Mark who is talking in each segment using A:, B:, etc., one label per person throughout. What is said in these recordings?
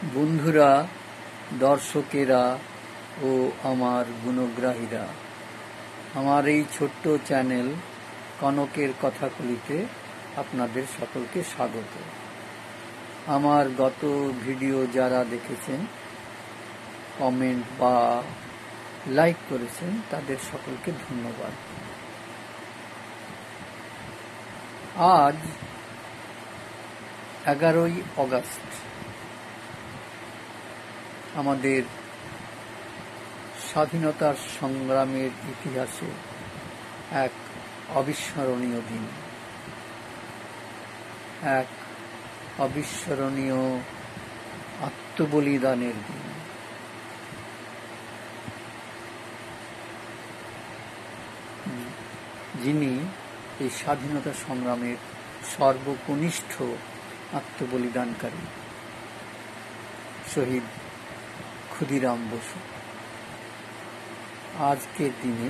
A: বন্ধুরা, দর্শকেরা ও আমার গুণগ্রাহীরা, আমার এই ছোট্ট চ্যানেল কনকের কথাগুলিতে আপনাদের সকলকে স্বাগত। আমার গত ভিডিও যারা দেখেছেন, কমেন্ট বা লাইক করেছেন, তাদের সকলকে ধন্যবাদ। আজ এগারোই অগস্ট আমাদের স্বাধীনতার সংগ্রামের ইতিহাসে এক অবিস্মরণীয় দিন। এক অবিস্মরণীয় আত্মবলিদানের দিন। যিনি এই স্বাধীনতা সংগ্রামের সর্বকনিষ্ঠ আত্মবলিদানকারী, শহীদ ক্ষুদিরাম বসু। আজকের দিনে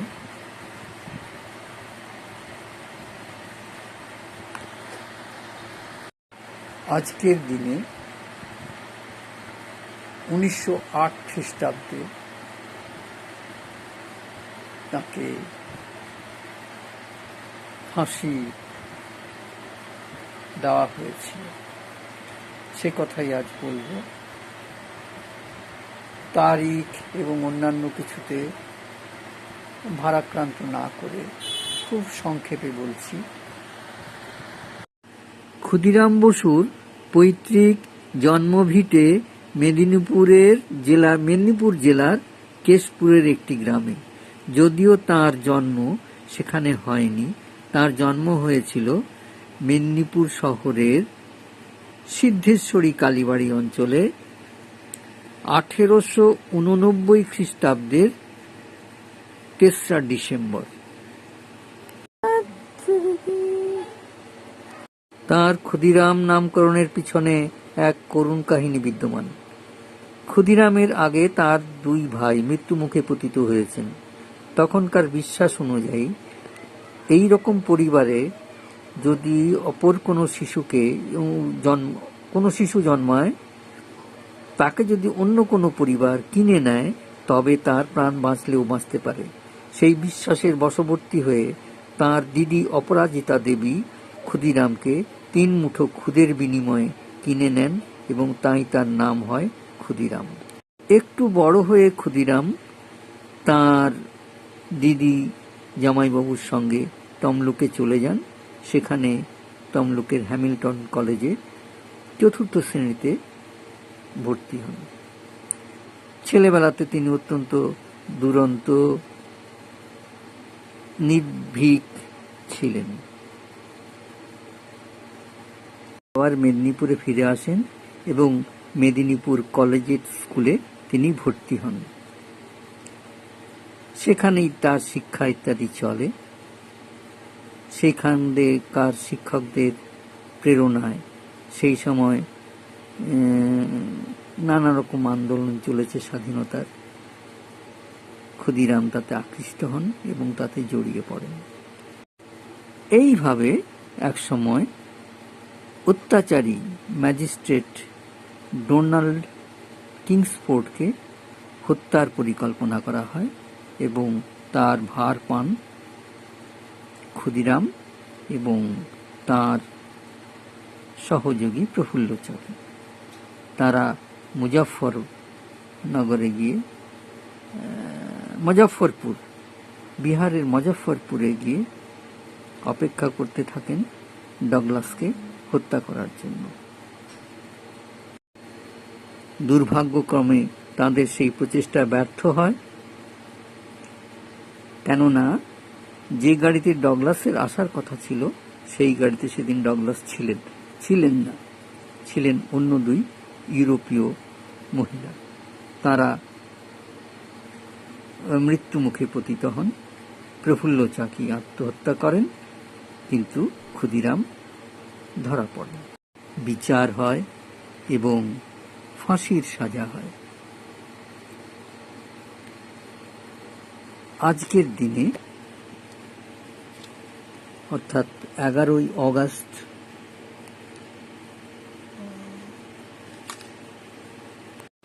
A: আজকের দিনে উনিশশো আট খ্রিস্টাব্দে তাকে ফাঁসি দেওয়া হয়েছিল। সে কথাই আজ বলব। তারিখ এবং অন্যান্য কিছুতে ভারাক্রান্ত না করে খুব সংক্ষেপে বলছি। ক্ষুদিরাম বসুর পৈতৃক জন্মভিটে মেদিনীপুরের জেলা, মেদিনীপুর জেলার কেশপুরের একটি গ্রামে। যদিও তার জন্ম সেখানে হয়নি, তার জন্ম হয়েছিল মেদিনীপুর শহরের সিদ্ধেশ্বরী কালীবাড়ি অঞ্চলে আঠেরোশো উননব্বই খ্রিস্টাব্দের তেসরা ডিসেম্বর। তার ক্ষুদিরাম নামকরণের পিছনে এক করুণ কাহিনী বিদ্যমান। ক্ষুদিরামের আগে তার দুই ভাই মৃত্যুমুখে পতিত হয়েছেন। তখনকার বিশ্বাস অনুযায়ী এই রকম পরিবারে যদি অপর কোনো শিশুকে জন্ম কোনো শিশু জন্মায় তাকে যদি অন্য কোনো পরিবার কিনে নেয়, তবে তার প্রাণ বাঁচলেও বাঁচতে পারে। সেই বিশ্বাসের বশবর্তী হয়ে তার দিদি অপরাজিতা দেবী ক্ষুদিরামকে তিন মুঠো ক্ষুদের বিনিময়ে কিনে নেন এবং তাই তার নাম হয় ক্ষুদিরাম। একটু বড় হয়ে ক্ষুদিরাম তার দিদি জামাইবাবুর সঙ্গে তমলুকে চলে যান। সেখানে তমলুকের হ্যামিল্টন কলেজে চতুর্থ শ্রেণীতে ভর্তি হন। ছেলেবেলাতে তিনি অত্যন্ত দুরন্ত, নির্ভীক ছিলেন। আবার মেদিনীপুরে ফিরে আসেন এবং মেদিনীপুর কলেজের স্কুলে তিনি ভর্তি হন। সেখানেই তার শিক্ষা ইত্যাদি চলে। সেখানকার শিক্ষকদের প্রেরণায় সেই সময় নানা রকম আন্দোলন চলেছে স্বাধীনতার। ক্ষুদিরাম তাতে আকৃষ্ট হন এবং তাতে জড়িয়ে পড়েন। এইভাবে এক সময় অত্যাচারী ম্যাজিস্ট্রেট ডোনাল্ড কিংসফোর্ডকে হত্যার পরিকল্পনা করা হয় এবং তার ভার পান ক্ষুদিরাম এবং তার সহযোগী প্রফুল্ল চৌধুরী। তারা মুজফর নগরে গিয়ে মুজফরপুর বিহারের মুজফরপুরে গিয়ে অপেক্ষা করতে থাকেন ডগলাসকে হত্যা করার জন্য। দুর্ভাগ্যক্রমে তাদের সেই প্রচেষ্টা ব্যর্থ হয়। কেননা, যে গাড়িতে ডগলাসের আসার কথা ছিল, সেই গাড়িতে সেদিন ডগলাস ছিলেন ছিলেন না, ছিলেন অন্য দুই ইউরোপীয় মহিলা। তারা মৃত্যুমুখে পতিত হন। প্রফুল্ল চাকি আত্মহত্যা করেন, কিন্তু ক্ষুদিরাম ধরা পড়েন। বিচার হয় এবং ফাঁসির সাজা হয়। আজকের দিনে, অর্থাৎ এগারোই অগাস্ট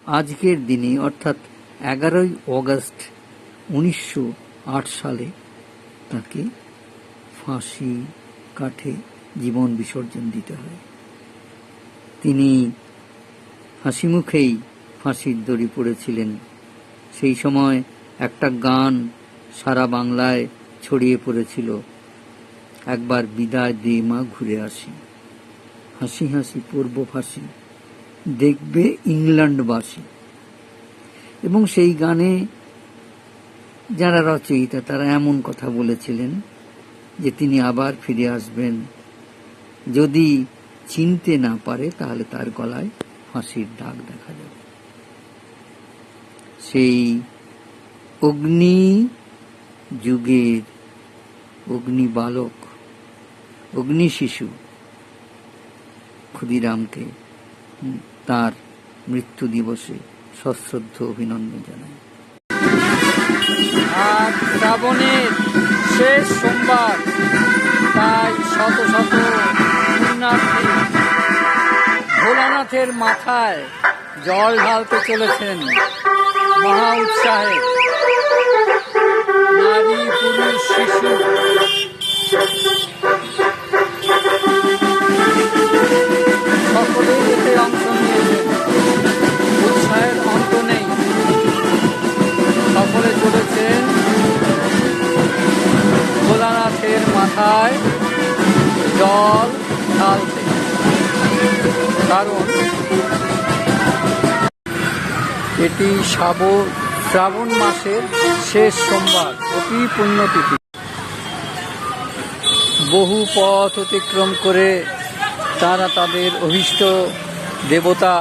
B: আজকের দিনে অর্থাৎ এগারোই অগস্ট উনিশশো আট সালে, তাকে ফাঁসি কাঠে জীবন বিসর্জন দিতে হয়। তিনি হাসি মুখেই ফাঁসির দড়ি পড়েছিলেন। সেই সময় একটা গান সারা বাংলায় ছড়িয়ে পড়েছিল, একবার বিদায় দিয়ে মা, ঘুরে আসি। হাসি হাসি, পূর্ব ফাঁসি। দেখবে ইংল্যান্ডবাসী। এবং সেই গানে যারা রচয়িতা, তারা এমন কথা বলেছিলেন যে তিনি আবার ফিরে আসবেন। যদি চিনতে না পারে, তাহলে তার গলায় ফাঁসির দাগ দেখা যাবে। সেই অগ্নি যুগের অগ্নি বালক, অগ্নি শিশু ক্ষুদিরামকে তার মৃত্যু দিবসে সশ্রদ্ধ অভিনন্দন জানাই।
A: আর শ্রাবণের শেষ সোমবার তাই শত শত পুণ্যার্থী ভোলানাথের মাথায় জল ঢালতে চলেছেন মহা উৎসাহে নারী, পুরুষ, শিশু। মাথায় জল ঢালতে। কারণ এটি শ্রাবণ শ্রাবণ মাসের শেষ সোমবার, অতি পুণ্যতিথি। বহু পথ অতিক্রম করে তারা তাদের অভীষ্ট দেবতা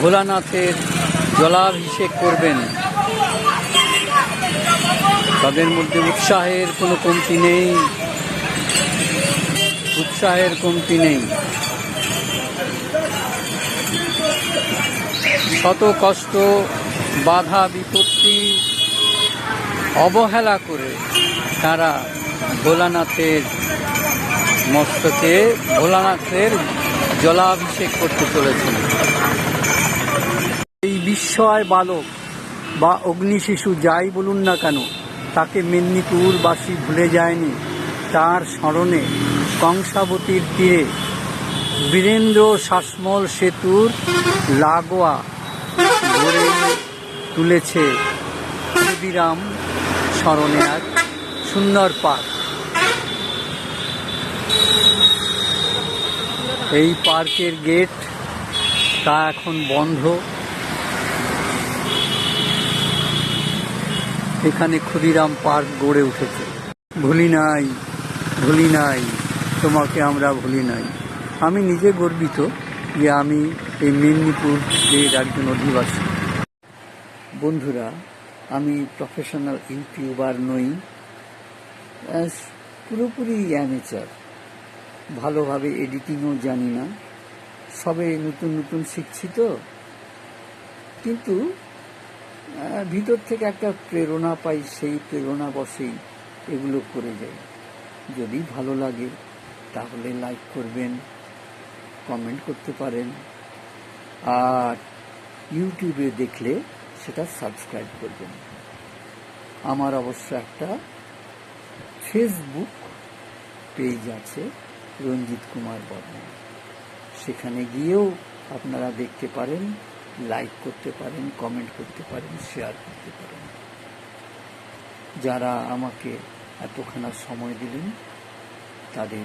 A: ভোলানাথের জলাভিষেক করবেন। তাদের মধ্যে উৎসাহের কোনো কমতি নেই। উৎসাহের কমতি নেই। শত কষ্ট, বাধা, বিপত্তি অবহেলা করে তারা ভোলানাথের মস্তকে, ভোলানাথের জলাভিষেক করতে চলেছেন। এই বিস্ময় বালক বা অগ্নি শিশু যাই বলুন না কেন, তাকে মেদিনীপুরবাসী ভুলে যায়নি। তার স্মরণে কংসাবতীর তীরে। বীরেন্দ্র শাসমল সেতুর লাগোয়া গড়ে তুলেছে ক্ষুদিরাম স্মরণে এক সুন্দর পার্ক এই পার্কের গেট তা এখন বন্ধ। এখানে ক্ষুদিরাম পার্ক গড়ে উঠেছে। ভুলি নাই ভুলি নাই। তোমাকে আমরা ভুলি নাই। আমি নিজে গর্বিত যে আমি এই মেদিনীপুর এর একজন অধিবাসী। বন্ধুরা, আমি প্রফেশনাল ইউটিউবার নই পুরোপুরি অ্যামেচার ভালোভাবে এডিটিংও জানি না। সবে নতুন নতুন শিখছি তো। কিন্তু ভিতর থেকে একটা প্রেরণা পাই, সেই প্রেরণা বসেই এগুলো করে যাই। যদি ভালো লাগে তাহলে লাইক করবেন কমেন্ট করতে পারেন। আর ইউটিউবে দেখলে সেটা সাবস্ক্রাইব করবেন। আমার অবশ্য একটা ফেসবুক পেজ আছে, রঞ্জিত কুমার বর্মন সেখানে গিয়েও আপনারা দেখতে পারেন লাইক করতে পারেন কমেন্ট করতে পারেন শেয়ার করতে পারেন। যারা আমাকে এতখানা সময় দিলেন, তাদের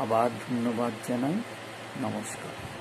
A: আবার ধন্যবাদ জানাই। নমস্কার।